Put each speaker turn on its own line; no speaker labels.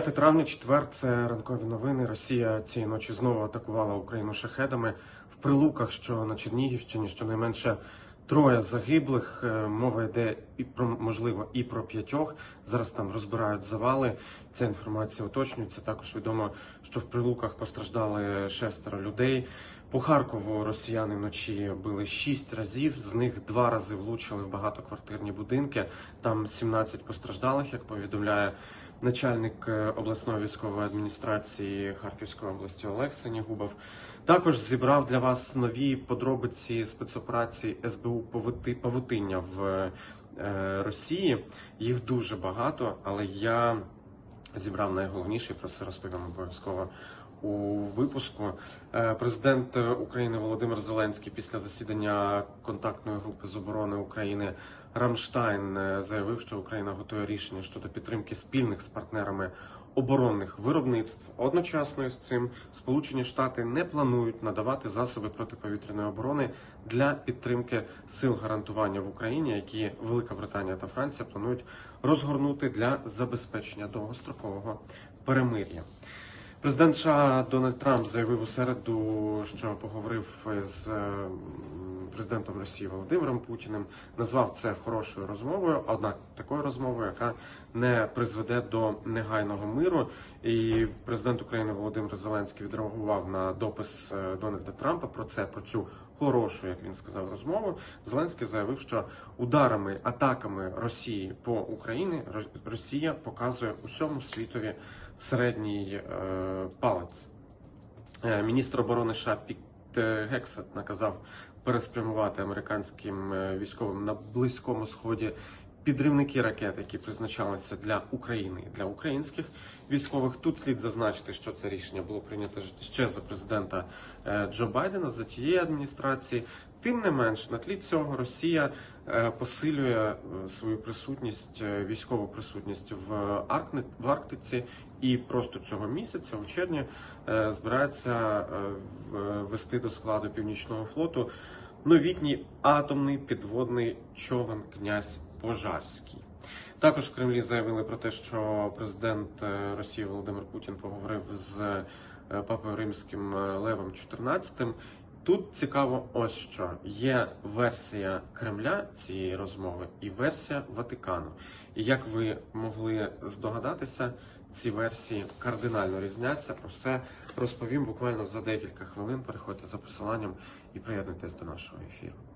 5 травня, четвер, це ранкові новини. Росія цієї ночі знову атакувала Україну шахедами в прилуках, що на Чернігівщині, щонайменше троє загиблих. Е, Мова йде і про можливо і про п'ятьох. Зараз там розбирають завали. Ця інформація уточнюється. Також відомо, що в прилуках постраждали шестеро людей. По Харкову росіяни вночі били шість разів. З них два рази влучили в багатоквартирні будинки. Там 17 постраждалих, як повідомляє начальник е, обласної військової адміністрації Харківської області Олег Сенігубов. Також зібрав для вас нові подробиці спецоперації СБУ «Павути- павутиння в е, Росії. Їх дуже багато, але я зібрав найголовніше, і про це розповім обов'язково у випуску. Е, Президент України Володимир Зеленський після засідання контактної групи з оборони України Рамштайн е, заявив, що Україна готує рішення щодо підтримки спільних з партнерами оборонних виробництв. Одночасно з цим Сполучені Штати не планують надавати засоби протиповітряної оборони для підтримки сил гарантування в Україні, які Велика Британія та Франція планують розгорнути для забезпечення довгострокового перемир'я. Президент США Дональд Трамп заявив у середу, що поговорив з е, президентом Росії Володимиром Путіним, назвав це хорошою розмовою, однак такою розмовою, яка не призведе до негайного миру. І президент України Володимир Зеленський відреагував на допис е, Дональда Трампа про це, про цю хорошу, як він сказав, розмову. Зеленський заявив, що ударами, атаками Росії по Україні Росія показує усьому світові середній е, палець. Е, Міністр оборони США Піт е, Гексет наказав переспрямувати американським е, військовим на близькому сході підривники ракет, які призначалися для України для українських військових. Тут слід зазначити, що це рішення було прийнято ще за президента е, Джо Байдена за тієї адміністрації. Тим не менш, на тлі цього Росія е, посилює свою присутність, військову присутність в Арктиці, і просто цього місяця, у червні, збирається ввести до складу північного флоту новітній атомний підводний човен князь Пожарський. Також в Кремлі заявили про те, що президент е, Росії Володимир Путін поговорив з е, папою римським е, Левом XIV. Тут цікаво, ось що є версія Кремля цієї розмови і версія Ватикану. І як ви могли здогадатися, ці версії кардинально різняться. Про все розповім буквально за декілька хвилин. Переходьте за посиланням і приєднуйтесь до нашого ефіру.